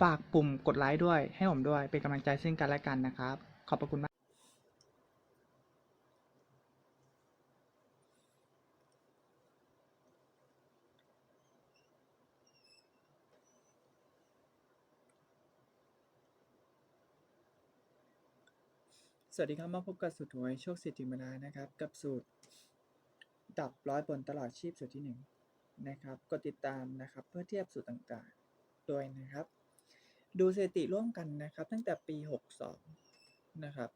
ฝากปุ่มกดไลค์ด้วย ให้ผมด้วย เป็นกำลังใจซึ่งกันและกันนะครับ ขอบพระคุณมากสวัสดีครับ มาพบกับสูตรหวยโชคสิทธิมนานะครับ กับสูตร ดับร้อยบนตลอดชีพสูตรที่หนึ่งนะครับกดติดตามนะครับ เพื่อเทียบสูตรต่างๆ ด้วยนะครับ ดูสถิติร่วมกันนะครับ ตั้งแต่ปี 62 นะครับ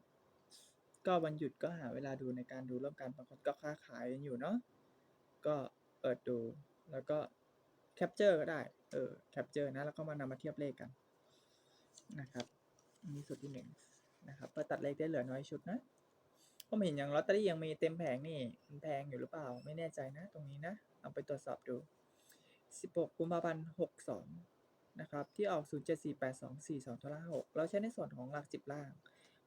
ก็วันหยุดก็หาเวลาดูในการดูร่วมกันบางคนก็ค้าขายกันอยู่เนาะก็เปิดดูแล้วก็แคปเจอร์ก็ได้เออแคปเจอร์นะแล้วก็มานำมาเทียบเลขกันนะครับนี่สูตรที่หนึ่งนะครับเพื่อตัดเลขได้เหลือน้อยชุดนะผมเห็นอย่างลอตเตอรี่ยังมีเต็มแผงนี่มันแพงอยู่หรือเปล่า ไม่แน่ใจนะ ตรงนี้นะ เอาไปตรวจสอบดู 16 กุมภาพันธ์ 62 นะครับ ที่ออก 074824 2ตัวล่าง6เราใช้ในส่วนของหลัก 10 ล่าง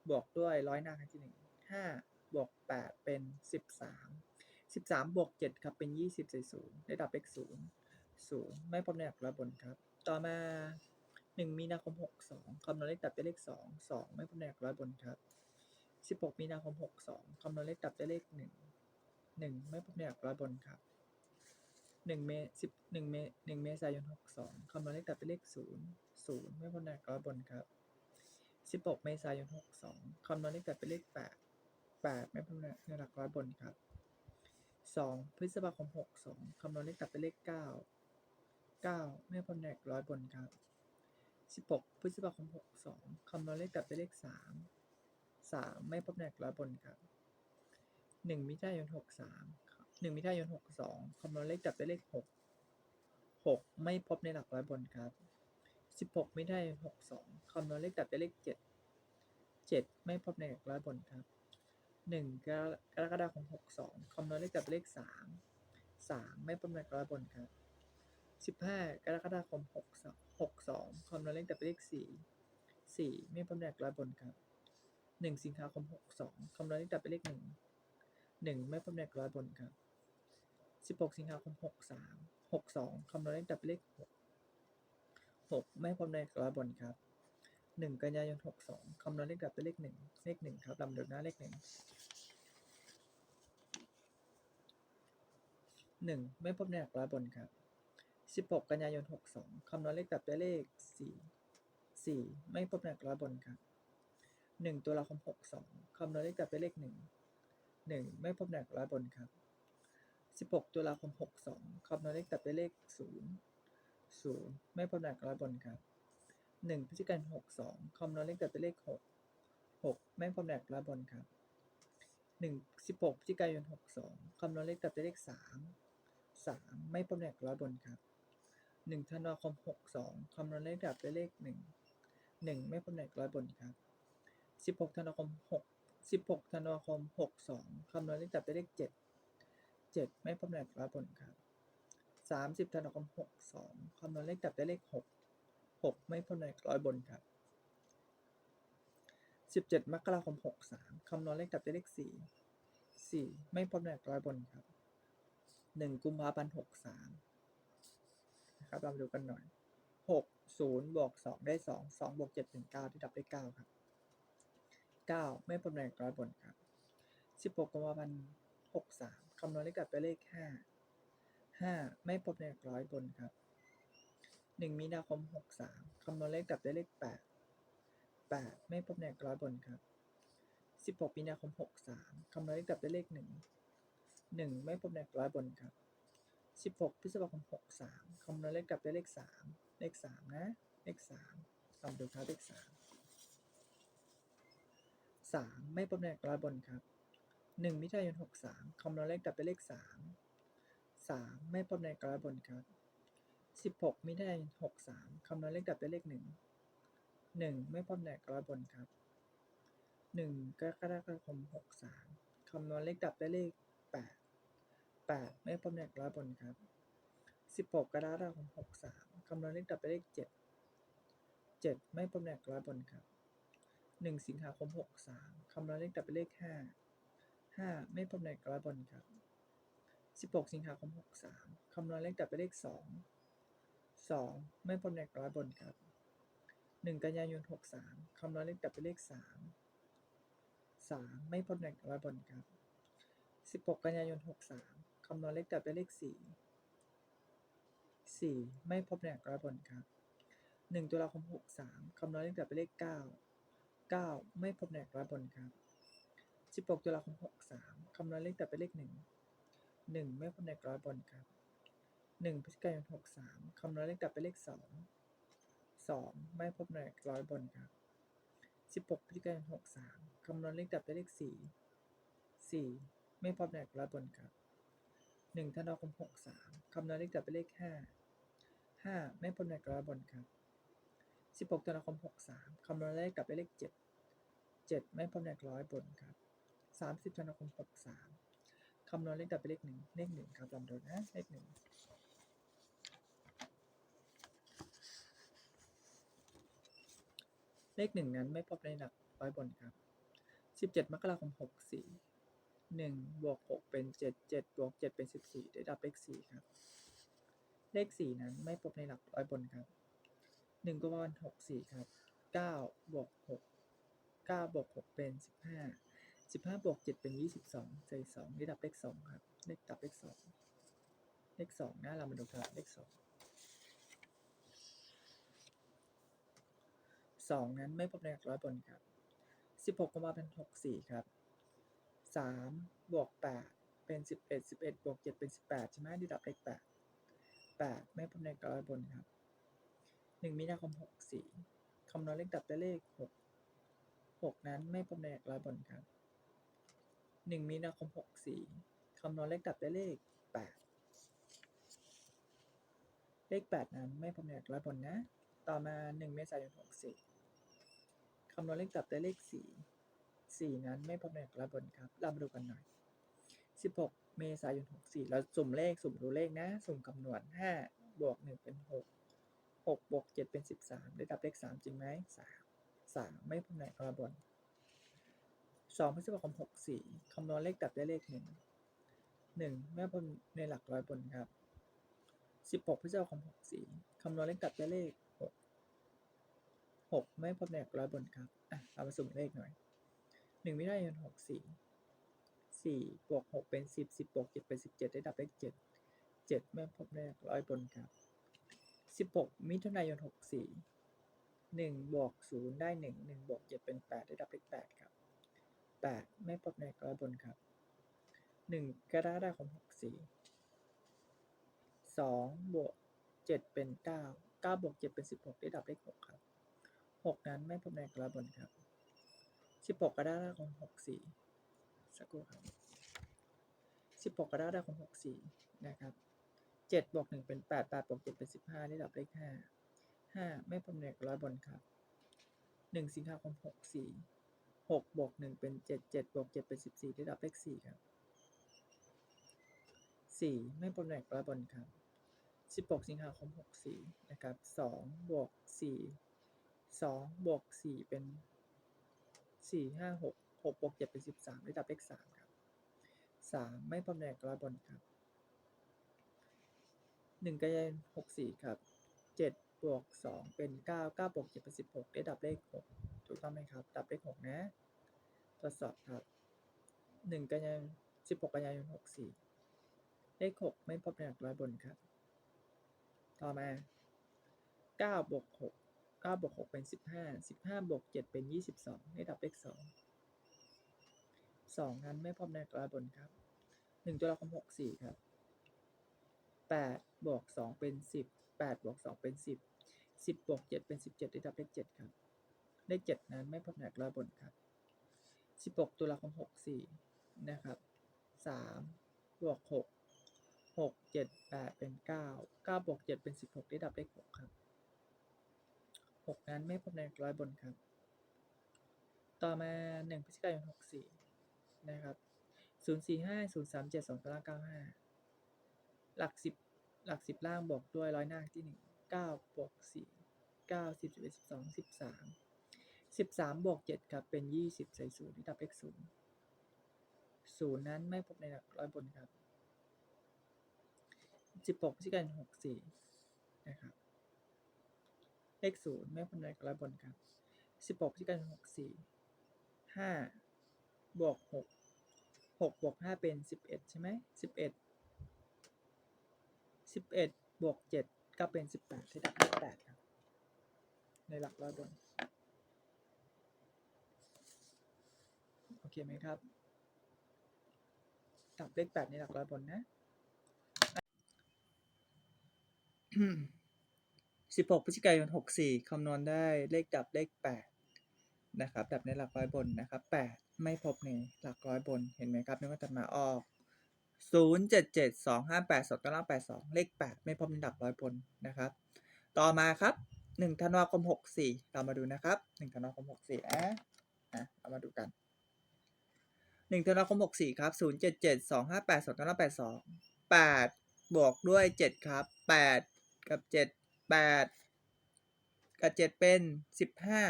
บวกด้วยร้อยหน้าครั้งที่1 5บวก8เป็น 13 13บวก7ครับเป็น 20ใส่0ได้ดับเลข0 0 ไม่พบในหลักร้อยบนครับ ต่อมา 1 มีนาคม 62 คำนวณเลขดับได้เลข 2 2 ไม่พบในหลักร้อยบนครับ 16 มีนาคม 62 คำนวณเลขดับได้เลข 1 1 ไม่พบในหลักร้อยบนครับ หนึ่งเมสิบหนึ่งเมหนึ่งเมษายนหกสองคำนวณเลขตัดเป็นเลขศูนย์ศูนย์ไม่พ้นหนักร้อยบนครับสิบหกเมษายนหกสองคำนวณเลขตัดเป็นเลขแปดแปดไม่พ้นหนักร้อยบนครับสองพฤษภาคมหกสองคำนวณเลขตัดเป็นเลขเก้าเก้าไม่พ้นหนักร้อยบนครับสิบหกพฤษภาคมหกสองคำนวณเลขตัดเป็นเลขสามสามไม่พบหนักร้อยบนครับหนึ่งมิถุนายนหกสาม หนึ่งมิถุนายน62คำนวณเลขดับเป็นเลข6 6ไม่พบในหลักร้อยบนครับ16มิถุนายน62คำนวณเลขดับเป็นเลข7 7ไม่พบในหลักร้อยบนครับ1กรกฎาคม62คำนวณเลขดับเป็นเลข3 3ไม่พบในหลักร้อยบนครับ15กรกฎาคม62 62คำนวณเลขดับเป็นเลข4 4ไม่พบในหลักร้อยบนครับ1สิงหาคม62คำนวณเลขดับเป็นเลข1 1ไม่พบในหลักร้อยบนครับ 16 สิงหาคม 63 62 คำนวณเลขดับเป็นเลข 6 6 ไม่พบในกร้อยบนครับ 1 กันยายน 62 คำนวณเลขดับเป็นเลข 1 เลข 1 ครับลำดับหน้าเลข 1 1 ไม่พบในหลักร้อยบนครับ 16 กันยายน 62 คำนวณเลขดับได้เลข 4 4 ไม่พบในหลักร้อยบนครับ 1ตุลาคม 62 คำนวณเลขดับได้เลข 1 1 ไม่พบในหลักร้อยบนครับ 16 ตุลาคม 62คำนวณเลขดับได้เลข 0 0 ไม่พบในหลักร้อยบนครับ 1พฤศจิกายน62คำนวณเลขดับได้เลข 6 6 ไม่พบในหลักร้อยบนครับ 1 16พฤศจิกายน62คำนวณเลขดับได้เลข 3 3 ไม่พบในหลักร้อยบนครับ 1 ธันวาคม 62คำนวณเลขดับได้เลข 1 1 ไม่พบในหลักร้อยบนครับ 16 ธันวาคม 6 16 ธันวาคม 62คำนวณเลขดับได้เลข 7 7 ไม่พบในหลักร้อยบนครับ 30ธันวาคม62คำนวณเลขดับได้เลข 6 6 ไม่พบในหลักร้อยบนครับ 17 มกราคม63คำนวณเลขดับได้เลข 4 4 ไม่พบในหลักร้อยบนครับ 1 กุมภาพันธ์63นะครับเราดูกันหน่อย 6 0บวก2ได้ 2 2บวก7เป็น9ที่ดับได้ 9 ครับ 9 ไม่พบในหลักร้อยบนครับ 16 กุมภาพันธ์63 คำนวณเลขดับได้เลข5 5ไม่พบในหลักร้อยบนครับ1มีนาคม63คำนวณเลขดับได้เลข8 8ไม่พบในหลักร้อยบนครับ16มีนาคม63คำนวณเลขดับได้เลข1หนึ่งไม่พบในกร้อยบนครับสิบหกพฤษภาคมหกสามคำนวณเลขกลับได้เลขสามเลขสามนะ เลขสามลองดูครับเลขสามสามไม่พบในร้อยบนครับ หนึ่งมิถุนายนหกสามคำนวณเลขกลับได้เลขสามสามไม่พบในร้อยบนครับสิบหกมิถุนายนหกสามคำนวณเลขกลับได้เลขหนึ่งหนึ่งไม่พบในร้อยบนครับหนึ่งกรกฎาคมหกสามคำนวณเลขดับได้เลขแปดแปดไม่พบในร้อยบนครับสิบหกกรกฎาคมหกสามคำนวณเลขดับได้เลขเจ็ดเจ็ดไม่พบในร้อยบนครับหนึ่งสิงหาคมหกสามคำนวณเลขดับเป็นเลขห้า ห้าไม่พบในร้อยบนครับสิบหกสิงหาคมหกสามคำนวณเลขดับเป็นเลขสองสองไม่พบในร้อยบนครับหนึ่งกันยายนหกสามคำนวณเลขดับเป็นเลขสามสามไม่พบในร้อยบนครับสิบหกกันยายนหกสามคำนวณเลขดับเป็นเลขสี่สี่ไม่พบในร้อยบนครับหนึ่งตุลาคมหกสามคำนวณเลขดับเป็นเลขเก้าเก้าไม่พบในร้อยบนครับ สิบหกตุลาคมหกสามคำนวณเลขดับเป็นเลขหนึ่งหนึ่งไม่พบในกร้อยบนครับหนึ่งพฤศจิกายนหกสามคำนวณเลขดับเป็นเลขสองสองไม่พบในร้อยบนครับสิบหกพฤศจิกายนหกสามคำนวณเลขดับเป็นเลขสี่สี่ไม่พบในร้อยบนครับหนึ่งธันวาคมหกสามคำนวณเลขดับเป็นเลขห้าห้าไม่พบในร้อยบนครับสิบหกธันวาคมหกสามคำนวณเลขดับเป็นเลขเจ็ดเจ็ดไม่พบในร้อยบนครับ สามสิบธันวาคมหกสามคำนวณเลขดับเป็นเลขหนึ่งเลขหนึ่งครับลองดูนะเลขหนึ่งเลขหนึ่งนั้นไม่พบในหลักร้อยบนครับสิบเจ็ดมกราคมหกสี่หนึ่งบวกหกเป็นเจ็ดเจ็ดบวกเจ็ดเป็นสิบสี่ได้ดับเลขสี่ครับ เลขสี่นั้นไม่พบในหลักร้อยบนครับหนึ่งกุมภาพันธ์หกสี่ครับเก้าบวกหกเก้าบวกหกเป็นสิบห้า สิบห้าบวกเจ็ดเป็นยี่สิบสองใส่สองได้ดับเลขสองครับเลขดับเลขสองเลขสองนะเรามาดูครับเลขสองสองนั้นไม่พบในหลักร้อยบนครับสิบหกกุมภาพันหกสี่ครับสามบวกแปดเป็นสิบเอ็ดสิบเอ็ดบวกเจ็ดเป็นสิบแปดใช่ไหมได้ดับเลขแปดแปดไม่พบในหลักร้อยบนครับหนึ่งมีนาคมหกสี่คำนวณเลขดับได้เลขหกหกนั้นไม่พบในหลักร้อยบนครับ หนึ่งมีนาคมหกสี่คำนวณเลขดับได้เลขแปดเลขแปดนั้นไม่พบในหลักร้อยบนนะ ต่อมาหนึ่งเมษายนหกสี่คำนวณเลขกลับได้เลขสี่สี่นั้นไม่พบในหลักร้อยบนครับเรามาดูกันหน่อยสิบหกเมษายนหกสี่เราสุ่มเลขสุ่มดูเลขนะ สุ่มคำนวณห้าบวกหนึ่งเป็นหกหกบวกเจ็ดเป็นสิบสามได้ดับเลขสามจริงไหมสามสามไม่พบในหลักร้อยบน สองพฤษภาคมหกสี่คำนวณเลขดับได้เลขหนึ่งหนึ่งไม่พบในหลักร้อยบนครับสิบหกพฤษภาคมหกสี่คำนวณเลขดับได้เลขหกหกไม่พบในหลักร้อยบนครับอะเรามาสุ่มเลขหน่อยหนึ่งมิถุนายนหกสี่สี่บวกหกเป็นสิบสิบบวกเจ็ดเป็นสิบเจ็ดได้ดับเลขเจ็ดเจ็ดไม่พบในหลักร้อยบนครับสิบหกมิถุนายนหกสี่หนึ่งบวกศูนย์ได้หนึ่งหนึ่งบวกเจ็ดเป็นแปดได้ดับเลขแปดครับ แปดไม่พบในกร้อยบนครับหนึ่งกรกฎาคมหกสี่สองบวกเจ็ดเป็นเก้าเก้าบวกเจ็ดเป็นสิบหกได้ดับเลขหกครับหกนั้นไม่พบในกระบนครับสิบหกกระดาษของหกสี่สักครู่ครับสิบหกกระดาษของหกสี่นะครับเจ็ดบวกหนึ่งเป็นแปดแปดบวกเจ็ดเป็นสิบห้าได้ดับเลขห้าห้าไม่พบในกระบนครับหนึ่งสิงหาคมหกสี่ หกบวกหนึ่งเป็นเจ็ดเจ็ดบวกเจ็ดเป็นสิบสี่ได้ดับเลขสี่ครับสี่ไม่พบในกระบนครับสิบหกสิงหาคมหกสี่นะครับสองบวกสี่สองบวกสี่เป็นสี่ห้าหกหกบวกเจ็ดเป็นสิบสามได้ดับเลขสามครับสามไม่พบในกระบนครับหนึ่งกันยายนหกสี่ครับเจ็ดบวกสองเป็นเก้าเก้าบวกเจ็ดเป็นสิบหกได้ดับเลขหก ถูกต้องไหมครับดับเลขหกนะทดสอบครับหนึ่งกันยายนสิบหกกันยายนหกสี่เลขหกไม่พบในหลักร้อยบนครับ ต่อมาเก้าบวกหกเก้าบวกหกเป็นสิบห้าสิบห้าบวกเจ็ดเป็นยี่สิบสองได้ดับเลขสองสองนั้นไม่พบในหลักร้อยบนครับหนึ่งตัวละครหกสี่ครับแปดบวกสองเป็นสิบแปดบวกสองเป็นสิบสิบบวกเจ็ดเป็นสิบเจ็ดได้ดับเลขเจ็ดครับ เลขเจ็ดนั้นไม่พบหนักร้อยบนครับสิบหกตัวละครหกสี่นะครับสามบวกหกหกเจ็ดแปดเป็นเก้าเก้าบวกเจ็ดเป็นสิบหกได้ดับเลขหกครับหกนั้นไม่พบหนักร้อยบนครับ ต่อมาหนึ่งพฤศจิกายนหกสี่นะครับศูนย์สี่ห้าศูนย์สามเจ็ดสองตารางเก้าห้าหลักสิบหลักสิบล่างบวกด้วยร้อยหน้าที่หนึ่งเก้าบวกสี่เก้าสิบสิบเอ็ดสิบสองสิบสาม สิบสามบวกเจ็ดครับ เป็นยี่สิบใส่ศูนย์ที่ดับเลขศูนย์ศูนย์นั้นไม่พบในหลักร้อยบนครับสิบหกพฤศจิกายนหกสี่นะครับเลขศูนย์ไม่พบในหลักร้อยบนครับสิบหกพฤศจิกายนหกสี่ห้าบวกหกหกบวกห้าเป็นสิบเอ็ดใช่ไหมสิบเอ็ดสิบเอ็ดบวกเจ็ดก็เป็นสิบแปดที่ดับเลขแปดครับ ในหลักร้อยบน โอเค ไหมครับดับเลขแปดในหลักร้อยบนนะสิบหกพฤศจิกายนหกสี่คำนวณได้เลขดับเลขแปดนะครับ ดับในหลักร้อยบนนะครับแปดไม่พบในหลักร้อยบนเห็นไหมครับนึกว่าตัดมาออกศูนย์เจ็ดเจ็ดสองห้าแปดสองต้นล่างแปดสองเลขแปดไม่พบในหลักร้อยบนนะครับ ต่อมาครับหนึ่งธันวาคมหกสี่เรามาดูนะครับหนึ่งธันวาคมหกสี่อะอะ เรามาดูกัน หนึ่งธันวาคมหกสี่ครับศูนย์เจ็ดเจ็ดสองห้าแปดสองต้นล่าแปดสองแปดบวกด้วยเจ็ดครับแปดกับเจ็ดแปดกับเจ็ดเป็นสิบห้า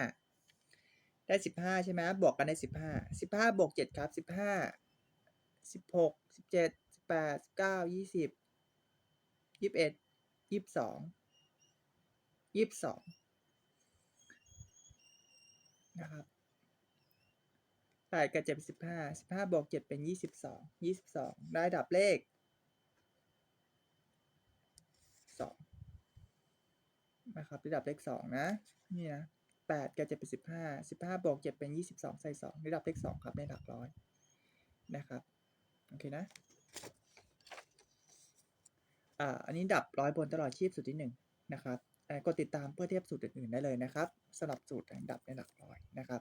ได้สิบห้าใช่ไหมบวกกันได้สิบห้าสิบห้าบวกเจ็ดครับสิบห้าสิบหกสิบเจ็ดสิบแปดสิบเก้ายี่สิบยี่สิบเอ็ดยี่สิบสองยี่สิบสองนะครับ แปดกับเจ็ดเป็นสิบห้าสิบห้าบวกเจ็ดเป็นยี่สิบสองยี่สิบสองได้ดับเลขสองนะครับระดับเลขสองนะนี่นะแปดกับเจ็ดเป็นสิบห้าสิบห้าบวกเจ็ดเป็นยี่สิบสองใส่สองระดับเลขสองครับในหลักร้อยนะครับโอเคนะอ่าอันนี้ดับร้อยบนตลอดชีพสูตรที่หนึ่งนะครับกดติดตามเพื่อเทียบสูตรอื่นๆได้เลยนะครับสำหรับสูตรดับในหลักร้อยนะครับ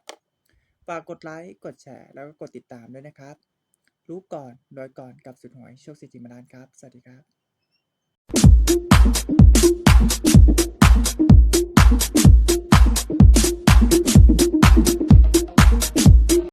ฝากกดไลค์ กดแชร์ แล้วก็กดติดตามด้วยนะครับ รู้ก่อนโดยก่อนกับสุดหวยโชคสิจิมานานครับ สวัสดีครับ